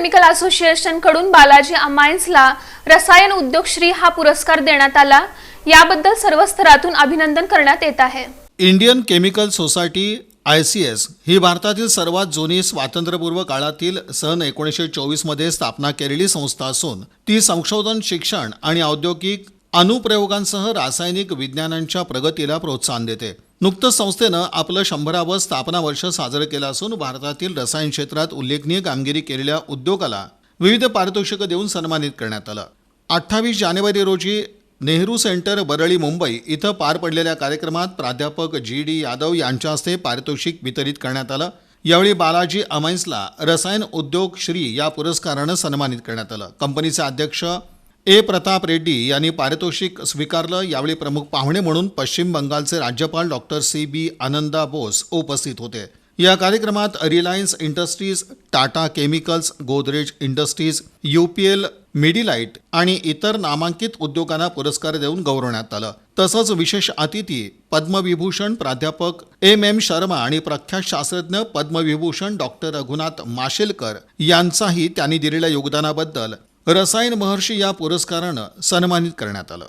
Chemical असोसिएशनकडून Balaji अमायन्सला रसायन उद्योग श्री हा पुरस्कार देण्यात आला. याबद्दल सर्व स्तरातून अभिनंदन करण्यात येत आहे. Indian Chemical Society I C S ही भारतातील सर्वात जुनी स्वातंत्र्यपूर्व काळातील सन एकोणीसशे चोवीसमध्ये स्थापना केलेली संस्था असून ती संशोधन शिक्षण आणि औद्योगिक अनुप्रयोगांसह रासायनिक विज्ञानांच्या प्रगतीला प्रोत्साहन देते. नुकतंच संस्थेनं आपलं शंभरावं स्थापना वर्ष साजरं केलं असून भारतातील रसायन क्षेत्रात उल्लेखनीय कामगिरी केलेल्या उद्योगाला विविध पारितोषिकं देऊन सन्मानित करण्यात आलं. अठ्ठावीस जानेवारी रोजी नेहरू सेंटर बरळी मुंबई इथं पार पडलेल्या कार्यक्रमात प्राध्यापक जी डी यादव यांच्या हस्ते पारितोषिक वितरित करण्यात आलं. यावेळी बालाजी अमायन्सला रसायन उद्योग श्री या पुरस्कारानं सन्मानित करण्यात आलं. कंपनीचे अध्यक्ष ए. प्रताप रेड्डी यांनी पारितोषिक स्वीकारलं. यावेळी प्रमुख पाहुणे म्हणून पश्चिम बंगालचे राज्यपाल doctor C. B. Ananda Bose उपस्थित होते. या कार्यक्रमात Reliance Industries Tata Chemicals Godrej Industries UPL मिडिलाईट आणि इतर नामांकित उद्योगांना पुरस्कार देऊन गौरवण्यात आलं. तसंच विशेष अतिथी पद्मविभूषण प्राध्यापक एम. एम. शर्मा आणि प्रख्यात शास्त्रज्ञ पद्मविभूषण डॉक्टर रघुनाथ माशेलकर यांचाही त्यांनी दिलेल्या योगदानाबद्दल रसायन महर्षी या पुरस्कारानं सन्मानित करण्यात आलं.